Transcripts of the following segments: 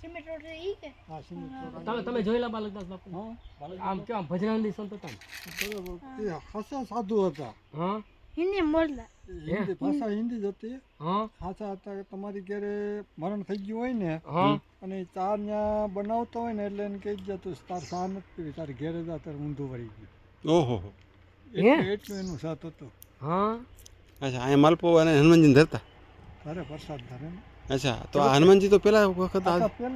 Cement road ઈ કે? હા cement તમે તમે જોયેલા બાલકદાસ બાપુ? આમ કેવા ભજનાનંદી સંત હતા ને? એ ખાસા સાધુ હતા. હા? હિન્દી બોલતા હિન્દી ભાષા હિન્દી જ હતી. હા? ખાસા હતા તમારી ઘરે મરણ થઈ ગયું હોય ને હા? અને ચાર ન્યા ત્યાં બનાવતો હોય ને એટલે એને કહી દે તું તાર સાર નથી પીવી તારે ઘેરે જા તારે ઊંધું વળી ગયું. ઓહો. એટલું એટલું એનું સાથ હતું. હા? અચ્છા અહીંયા માલપો અને હનુમાનજી ધરતા તારે પ્રસાદ ધરે અચ્છા તો હનુમાનજી તો પેલા વખત આ આ છે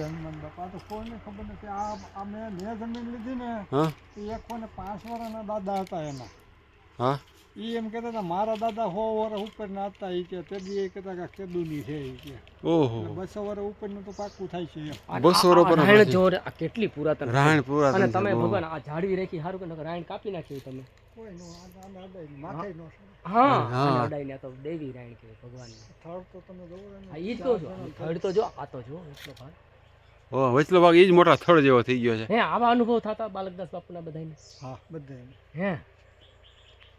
હનુમાન બાપા. તો કોઈને ખબર નથી. આ આ મેં મેં જમીન લીધી ને એ એક કોને પાંચ વર્ષના દાદા હતા એના. હા? એ એમ કહેતા હતા મારા દાદા સો વર્ષ ઉપરના હતા. એ કે તે દી એ કહેતા કે ખેડૂની છે. એ કે ઓહો. બસો વર્ષ ઉપરનું તો પાક્કું થાય છે બસો વર્ષ ઉપર જોર કેટલી પુરાતન રાયણ પુરાતન અને તમે ભગવાન આ જાળવી રાખી સારું કે રાયણ કાપી નાખ્યું તમે? હા. તો દેવી ભગવાન તો તમે જોવો હા ઈ તો જો. થડ તો જો આ તો જો એટલો ભાગ. ઓહ વચલો ભાગ એ જ મોટા થડ જેવો થઈ ગયો છે. હે આવા અનુભવ થતા બાલકદાસ બાપુના બધાને હા બધે હે?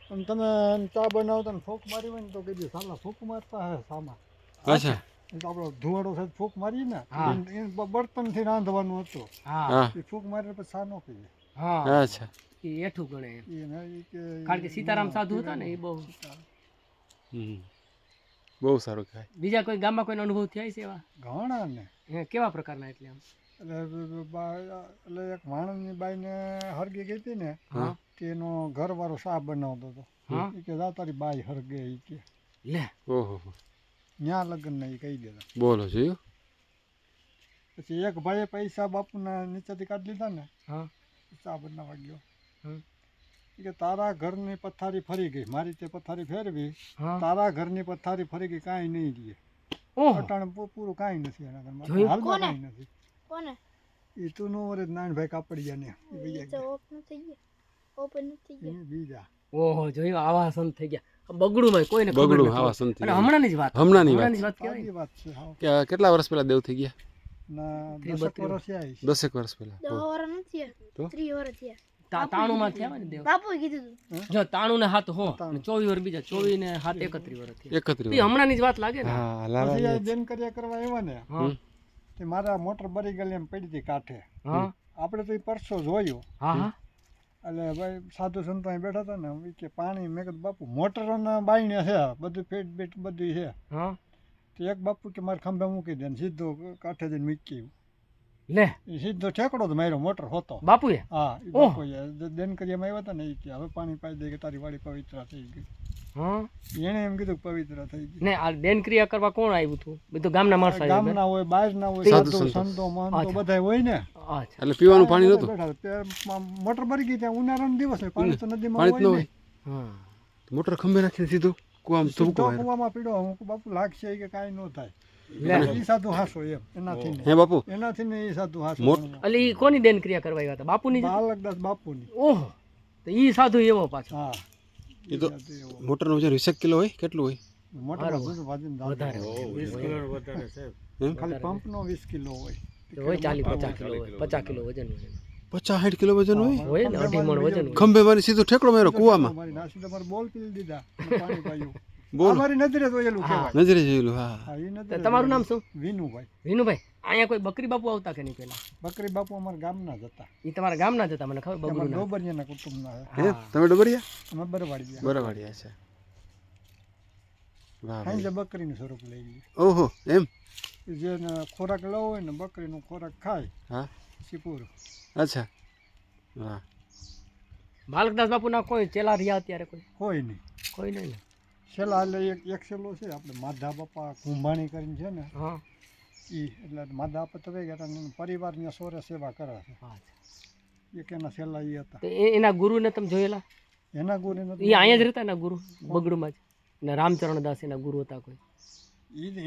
અને તમે ચા બનાવતા ને ફૂંક મારી હોય ને તો કીધું સાલા ફૂંક મારતા હે સામા. અચ્છા. આપણો ધુવાડો સાથે ફૂંક મારી ને બર્તન એ- એ રાંધવાનું હતું. હા. એ ફૂંક મારી પછી સા નો પીએ હા. અચ્છા. એ એઠું ગણે કારણ કે સીતારામ સાધુ હતા ને એ બહુ. બહુ સારું કહેવાય. બીજા કોઈ ગામમાં કોઈનો અનુભવ થયા છે એવા? ઘણા ને. કેવા પ્રકારના એટલે આમ એટલે એક માણસની બાઈને હરગી ગઈ હતી ને તેનો ઘરવાળો સા બનાવતો હતો. કે જા તારી બાઈ હરગે ઈ કે. લે. ઓહો. ન્યા લગ્ન ને કહી દેતા. બોલો જોયું પછી એક ભાઈએ પૈસા બાપુના નીચેથી કાઢી લીધા ને હા. ચા બનાવવા ગયો. કે તારા ઘરની પથારી ફરી ગઈ મારી તે પથારી ફેરવી તારા ઘરની પથારી ફરી ગઈ કાંઈ નહીં રહે ઓહો. પૂરું કાંઈ નથી એના ઘરમાં હાલમાં કાંઈ નથી. કોને? એ તું નો વરે નાનભાઈ કાપડિયા ને બીજા તો થઈ ગયા. ઓપન થઈ ગયા. એ બીજા. ઓહો જોયું? આવા સંત થઈ ગયા. બગડું માં કોઈને બગડું. આવા સંત અને હમણાંની જ વાત. હમણાંની વાત. હમણાંની વાત કહેવાય સાદી વાત છે કે કેટલા વર્ષ પહેલા દેવ થઈ ગયા? ના દસેક વર્ષ થયા દસેક વર્ષ પહેલા. દસ વર્ષ નથી ત્રીસ વર્ષ થયા. તા- તાણું માં થયા ને દેવ. બાપુ કીધું જો તાણું ને હાથ હો ચોવીસ વર્ષ બીજા ચોવીસ ને હાથ એકત્રીસ વર થયા. એકત્રીસ તો એ હમણાંની જ વાત લાગે ને. લાલા કર્યા કરવા એવા ને તે મારા મોટર બરી ગયેલી એમ પડી હતી કાંઠે. હા. આપણે તો એ પરસો જોયો. હા હા. એટલે ભાઈ સાધુ સંતો અહીં બેઠા હતા ને કે પાણી મેં કીધું બાપુ મોટરોના બાઈને છે બધું ફેટ બેટ બધું છે. તો એક બાપુ કે મારે ખંભે મૂકી દે ને સીધો કાંઠે જઈને મૂકી લે. સીધો ઠેકડો જ માર્યો મોટર હોતો. બાપુએ? હા. બાપુએ દેન કરીમાં આવ્યા હતા ને એ કે હવે પાણી પાઈ દે કે તારી વાડી પવિત્ર થઈ ગઈ. એને એમ કીધું પવિત્ર થઈ ગઈ. ને આ દેન ક્રિયા કરવા કોણ આવ્યું હતું બધું ગામના માણસ આવ્યા ગામના હોય બહારના હોય સાધુ સંતો. મહંતો અચ્છા. બધા હોય ને. અચ્છા. એટલે પીવાનું પાણી નહોતું? મોટર ભરી ગઈ ત્યાં ઉનાળાનો દિવસ હોય પાણી તો નદીમાં ન હોય ને. હા મોટર ખંભે રાખીને સીધું કુવામાં કૂવામાં પીડો હું બાપુ લાગશે કે કાંઈ ન થાય. લે. ઈ સાધુ હાસો એમ. એનાથી ને હે બાપુ? એનાથી ને ઈ સાધુ હાસો. મોટ- એટલે ઈ કોની બેન ક્રિયા કરવા આવ્યા હતા? બાપુની બાલકદાસ બાપુની. ઓહો તો ઈ સાધુ એવો પાછો. એ તો સાધુ એવો. વજન વીસેક કિલો હોય કેટલું હોય? મોટર બધું ભાજીને દાવ વધારે દેવાનું. એમ? ખાલી પંપનો વીસ કિલો હોય. પચાસ કિલો હોય. પચાસ કિલો વજન હોય. પચાસ સાઠ કિલો વજન હોય? ખંભે મારી સીધો ઠેકડો માર્યો કુવામાં. મારી નાસી તમારે બોલ પીલી દીધા. અને પાણી પાયું. બોલ. અમારી નજરે તો કહેવાય. નજરે જોયેલું હા. હા નજરે તમારું નામ શું? વિનુભાઈ. વિનુભાઈ અહીંયા કોઈ બકરી બાપુ આવતા કે નહીં પેલા બકરી બાપુ અમારા ગામના જ હતા. એ તમારા ગામના જ હતા મને ખબર ના ડોબરિયાના કુટુંબના હે? તમે ડોબરિયા? અમે બરવાડિયા. બરવાડિયા છે વાહ બકરીનું સ્વરૂપ લઈ લઈએ. ઓહો એમ? જે ખોરાક લેવો હોય ને બકરીનો ખોરાક ખાય હા? પછી અચ્છા. વાહ. બાલકદાસ બાપુના કોઈ ચેલા રહ્યા અત્યારે કોઈ? કોઈ નહીં. કોઈ નહીં છેલ્લા એટલે એક એક છેલ્લો છે આપણે માધા બાપા કુંભાણી કરીને છે ને હા. એ એટલે માધા બાપા તવે ગયા હતા પરિવારની સોરે સેવા કરે છે. હા. એક એના છેલ્લા એ હતા. એના ગુરુને તમે જોયેલા? એના ગુરુ એ અહીંયા જ રહેતા એના ગુરુ બગડુમાં જ? ને રામચરણ દાસ એના ગુરુ હતા કોઈ?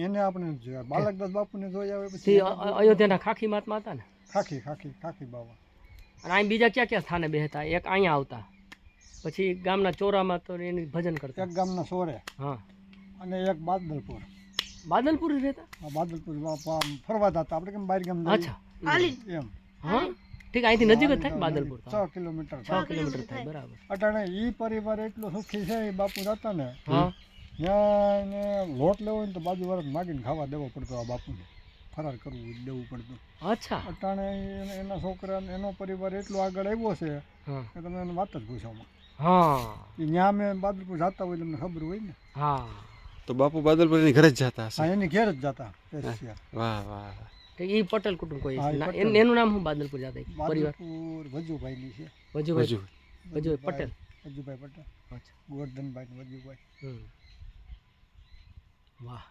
એને આપણે જોયા. બાલકદાસ બાપુને જોયા હોય પછી અયોધ્યાના ખાખી મહાત્મા હતા ને? ખાખી ખાખી ખાખી બાબા અને અહીં બીજા ક્યાં ક્યાં સ્થાને બેહતા? એક અહીંયા આવતા. પછી ગામના ચોરામાં તો એની ભજન કરતા. એક ગામના સોરે હા. અને એક બાદલપુર. બાદલપુર રહેતા? આ બાદલપુર ફરવા જતા. આપણે કેમ બહાર ગામ અચ્છા. એમ. હા? ઠીક અહીંથી નજીક જ થાય બાદલપુર છ કિલોમીટર છ કિલોમીટર થાય બરાબર. અટાણે ઈ પરિવાર એટલો સુખી છે એ બાપુ હતા ને. હા. ત્યાં એને લોટ લેવો ને તો બાજુ વાળા માગીને ખાવા દેવો પડતો આ બાપુને. ફરાર કરવું દેવું પડતું. અચ્છા. અટાણે એના છોકરા એનો પરિવાર એટલો આગળ આવ્યો છે કે તમે એને વાત જ પૂછોમાં હા એ ત્યાં અમે બાદલપુર જતા હોય તમને ખબર હોય ને હા તો બાપુ બાદલપુરની ઘરે જ જતા હશે હા એની ઘેર જ જતા એશિયા. વાહ વાહ વાહ. તો એ પટેલ કુટુંબ કોઈ હા, છે એ ના, પટેલ. એન- એનું નામ શું બાદલપુર જાતે પરિવાર બાદલપુર વજુભાઈની છે વજુભાઈ હજુ વજુભાઈ પટેલ વજુભાઈ પટેલ અચ્છા ગોરધનભાઈ ને વજુભાઈ હમ. વાહ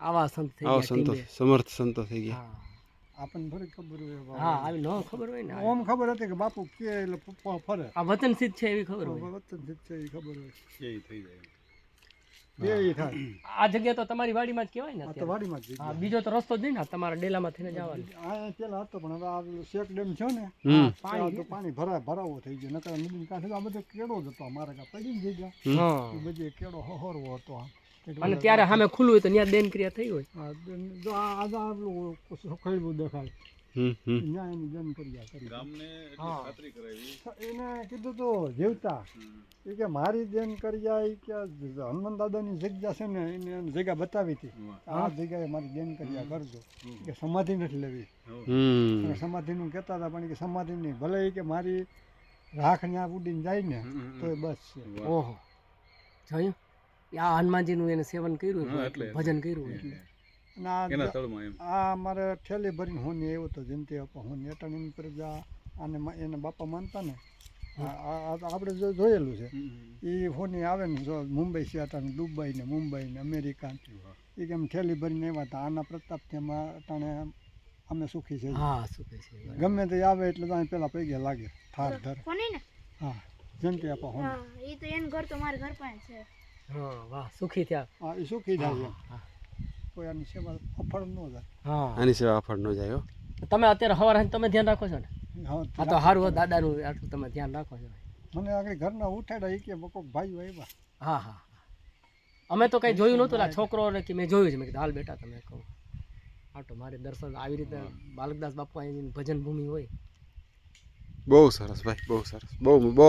આવા સંત થઈ આવો ગયા સંતો ટીમે. સમર્થ સંતો થઈ ગયા હા આપણને ફરી ખબર હોય હા આવી ન ખબર હોય ને ઓમ ખબર હતી કે બાપુ કે એટલે પપ્પા ફરે. આ વતન સિદ્ધ છે એવી ખબર હોય. વતન સિદ્ધ છે એ ખબર હોય. થઈ જાય બે ઈ થાય. આ જગ્યા તો તમારી વાડીમાં જ કહેવાય ને આ તો વાડીમાં જ હા બીજો તો રસ્તો જ નહીં ને આ તમારા ડેલામાં થઈને જવાનું. આ પેલા હતો પણ હવે આ શેક ડેમ છે ને પાણી તો પાણી. ભરાય ભરાવો થઈ ગયો. નકર નદી કાંઠે આ બધો કેળો જ હતો. અમારે પડી જ ગયા. હા એ બધે કેળો હહોરવો હતો આમ. અને ત્યારે સામે ખુલ્લું હોય તો ત્યાં દેન ક્રિયા થઈ હોય. જો આ આ જો આ પેલું સુખેલું દેખાય. એની જન કર્યા કરી. ગામને ખાતરી કરાવી. એને કીધું તો જીવતા. એ કે મારી દેન કર્યા એ કે હનુમાન દાદાની જગ્યા છે ને એને જગ્યા બતાવી હતી. આ જગ્યાએ મારી દેન કર્યા કરજો. કે સમાધિ નથી લેવી. હમ. અને સમાધિનું કહેતા હતા પણ કે સમાધિ નહીં ભલે કે મારી રાખ ત્યાં ઉડીને જાય ને તો એ બસ છે. ઓહો. જોયું આ હનુમાનજીનું એને સેવન કર્યું હા, હોય, ભજન કર્યું હોય. અને આ એના જ- તળમાં એમ. આ મારે ઠેલી ભરીને હોની ને એવું તો આપા આપો હું પર જ આ આને એને બાપા માનતા ને? આપણે જો જોયેલું છે. એ હોની આવે ને જો મુંબઈ છે અટાણે દુબઈ ને મુંબઈ ને અમેરિકા ને. એ કેમ ઠેલી ભરીને આવ્યા હતા. આના પ્રતાપથી અમે અટાણે અમે સુખી છે. હા ગમે તે આવે એટલે તમે પેલા પૈગે લાગે. થાર ધર હા જનતી આપો હોની હા એ તો એનું ઘર તો મારા ઘર પાસે છે. હા વાહ સુખી થયા. હા એ સુખી થાય કોઈ આની સેવા અફળ ન જાય હા. આની સેવા અફળ ન જાય હો. તમે અત્યારે સવારે તમે ધ્યાન રાખો છો ને? હા આ તો સારું દાદાનું આટલું તમે ધ્યાન રાખો છો. મને આગળ ઘરના ઉઠાડા એ કે કોઈક ભાઈ આવ્યા. હા હા હા. અમે તો કઈ જોયું નહોતું લા છોકરો કે મેં જોયું છે. મેં કીધું હાલ બેટા તમે કહું. આટો મારે દર્શન આવી રીતે બાલકદાસ બાપુ અહીં ભજન ભૂમિ હોય. બહુ સરસ ભાઈ બહુ સરસ. બહુ બહુ